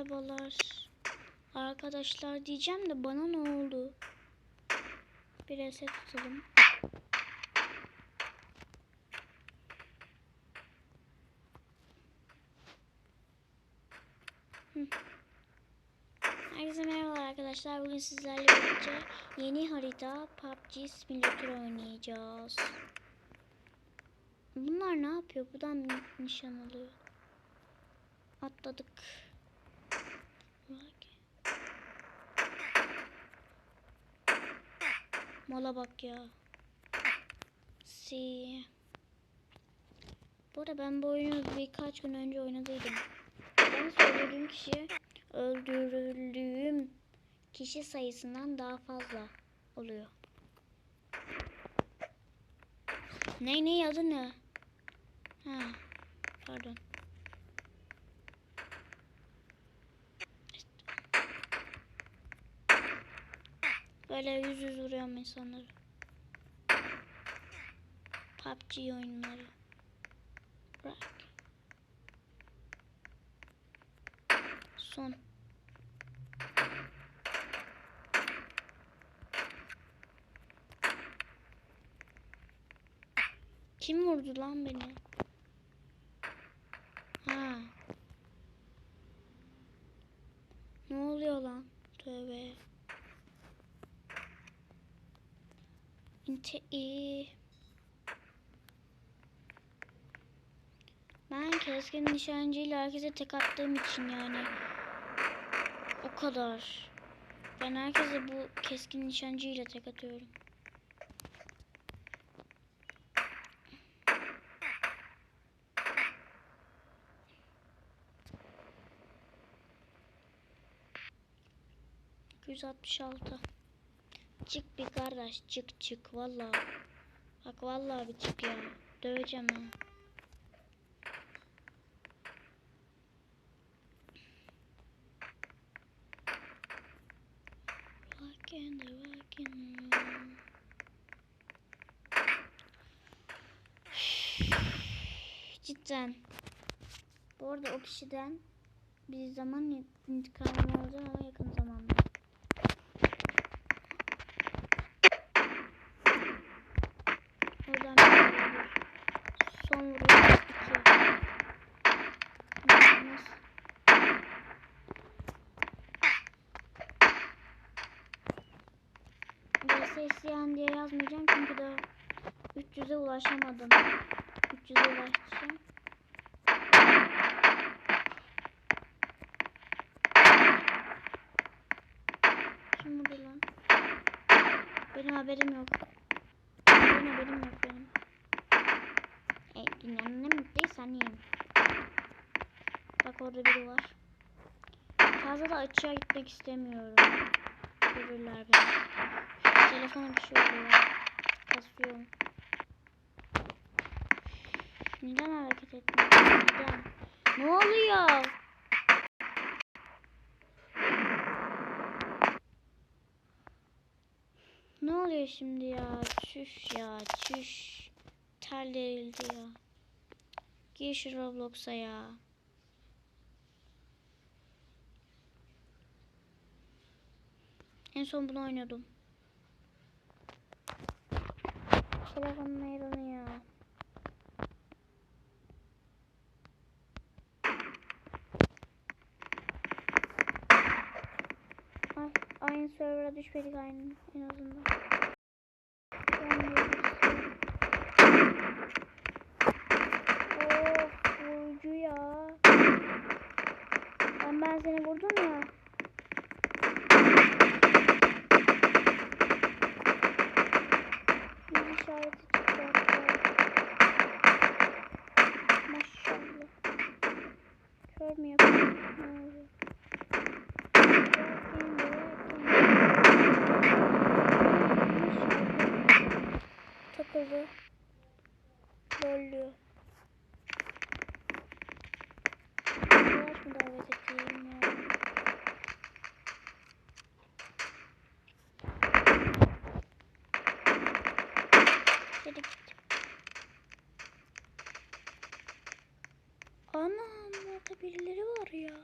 Merhabalar. Arkadaşlar diyeceğim de bana ne oldu? Bir reset tutalım. Hı. Herkese merhabalar arkadaşlar. Bugün sizlerle birlikte yeni harita PUBG Simulator oynayacağız. Bunlar ne yapıyor? Buradan nişan alıyor? Atladık. Bak. Mala bak ya. Si. Bu arada ben bu oyunu birkaç gün önce oynadıydım. Ben söylediğim kişi öldürüldüğüm kişi sayısından daha fazla oluyor. Ne ne adı ne? Ha, pardon. Böyle yüz yüz vuruyorum insanları. PUBG oyunları. Bırak. Son. Kim vurdu lan beni? Ha. Ne oluyor lan? Tövbe. İnte iyi. Ben keskin nişancıyla herkese tek attığım için yani. O kadar. Ben herkese bu keskin nişancıyla tek atıyorum. Yüz altmış altı. Çık bir kardeş çık çık valla. Bak valla bir çık ya. Döveceğim ha. The rockin' Cidden. Bu arada o kişiden bir zaman intikamım olacak ama yakın zamanda. İki. Nasıl? VS isteyen diye yazmayacağım çünkü de 300'e ulaşamadım. 300'e ulaşacağım. Vurdu lan? Benim haberim yok. Benim haberim yok benim. E, dünyanın en mutluysan iyiyim. Bak orada biri var. Fazla da açığa gitmek istemiyorum. Görürler beni. Telefona bir şey oluyor. Kasıyorum. Neden hareket etmiyor? Neden? Ne oluyor? Ne oluyor şimdi ya? Çüş ya çüş. Terlerildi ya. Gir şu Roblox'a ya. En son bunu oynuyordum. Telefonum yanıyor. Ay, aynı server'a düşmedik aynı en azından. Geri git. Anam orada birileri var ya.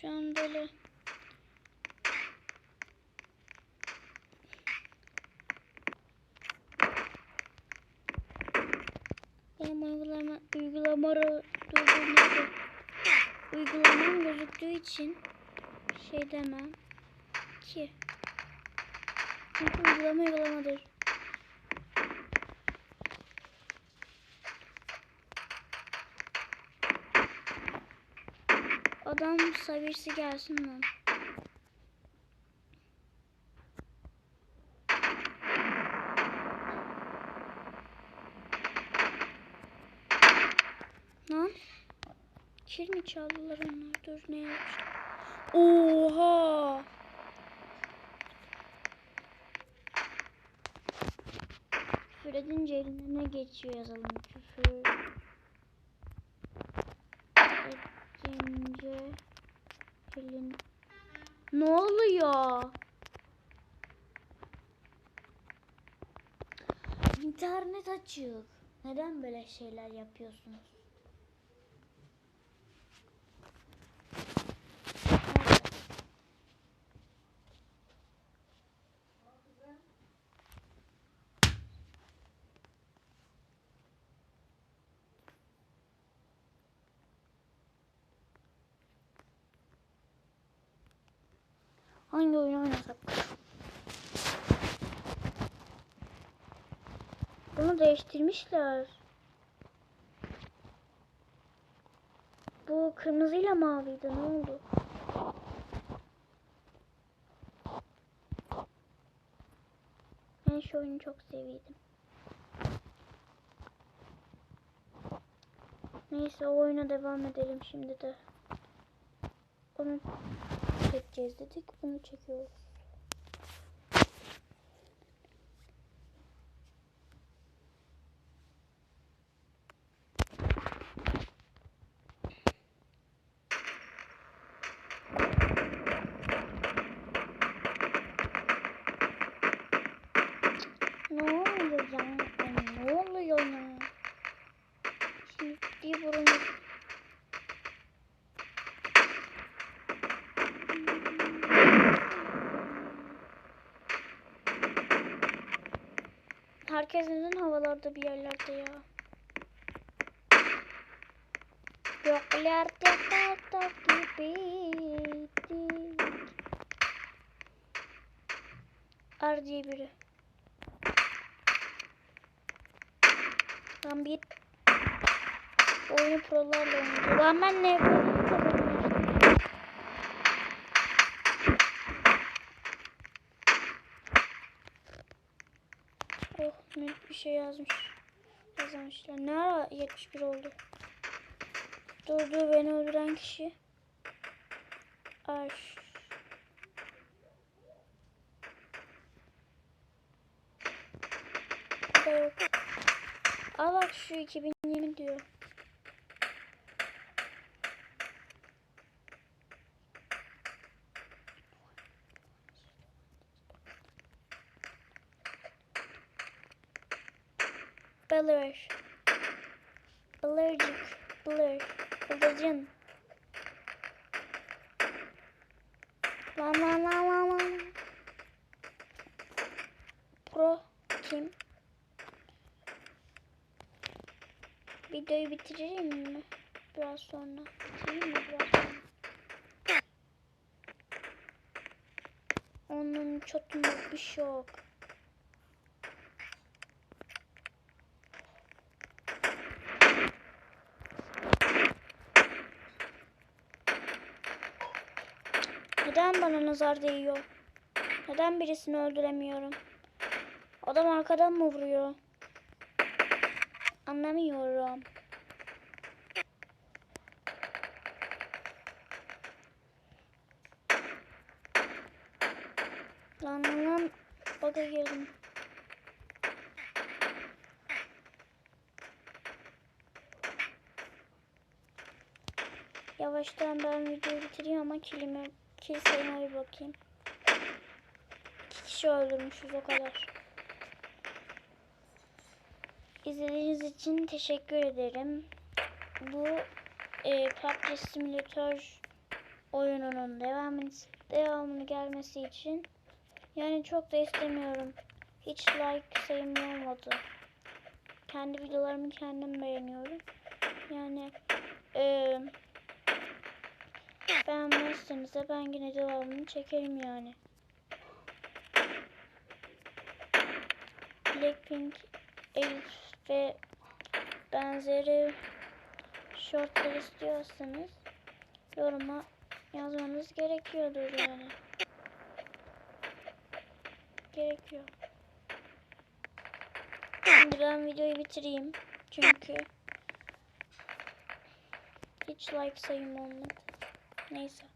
Şu an böyle kamera durdurması uygulamam gözüktüğü için şey demem ki. Uygulama uygulamadır. Adam sabirsi gelsin lan. Lan. Kir mi çaldılar onlar? Dur ne yapmışlar? Oha! Küfür edince eline ne geçiyor yazalım. Küfür edince elin... Ne oluyor? İnternet açık. Neden böyle şeyler yapıyorsunuz? Hangi oyun oynasak? Bunu değiştirmişler. Bu kırmızıyla maviydi. Ne oldu? Ben şu oyunu çok seviyordum. Neyse o oyuna devam edelim şimdi de. Onu çekeceğiz dedik. Bunu çekiyoruz. Ne oluyor ya? Ne oluyor ya? Şimdi bir burun Herkes neden havalarda bir yerlerde ya? Göklerde dağda gibiydik. Ar diye biri. Lan bir oyunu prolarla oynuyor. Lan ben ne yapıyorum? Minik bir şey yazmış. Yazmışlar. Ne ara 71 oldu? Dur dur beni öldüren kişi. Aş. Da yok. Al bak şu 2020 diyor. Blur. Blurcık. Blur. Bıldırcın. Lan lan lan lan lan. Pro kim? Videoyu bitireyim mi? Biraz sonra. Bitireyim mi biraz sonra? Onun çatım yok bir şey yok. Neden bana nazar değiyor? Neden birisini öldüremiyorum? Adam arkadan mı vuruyor? Anlamıyorum. Lan lan lan. Girdim. Yavaştan ben videoyu bitireyim ama kilime, kil sayıma bir bakayım. İki kişi öldürmüşüz o kadar. İzlediğiniz için teşekkür ederim. Bu e, PUBG Simulator oyununun devamını, devamını gelmesi için yani çok da istemiyorum. Hiç like sayım olmadı. Kendi videolarımı kendim beğeniyorum. Yani e, beğenmezseniz de ben yine devamını çekerim yani. Blackpink, Elif ve benzeri shortlar istiyorsanız yoruma yazmanız gerekiyordur yani. Gerekiyor. Şimdi ben videoyu bitireyim. Çünkü hiç like sayım olmadı. Neyse.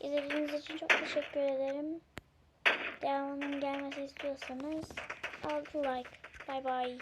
İzlediğiniz için çok teşekkür ederim. Devamının gelmesi istiyorsanız 6 like. Bye bye.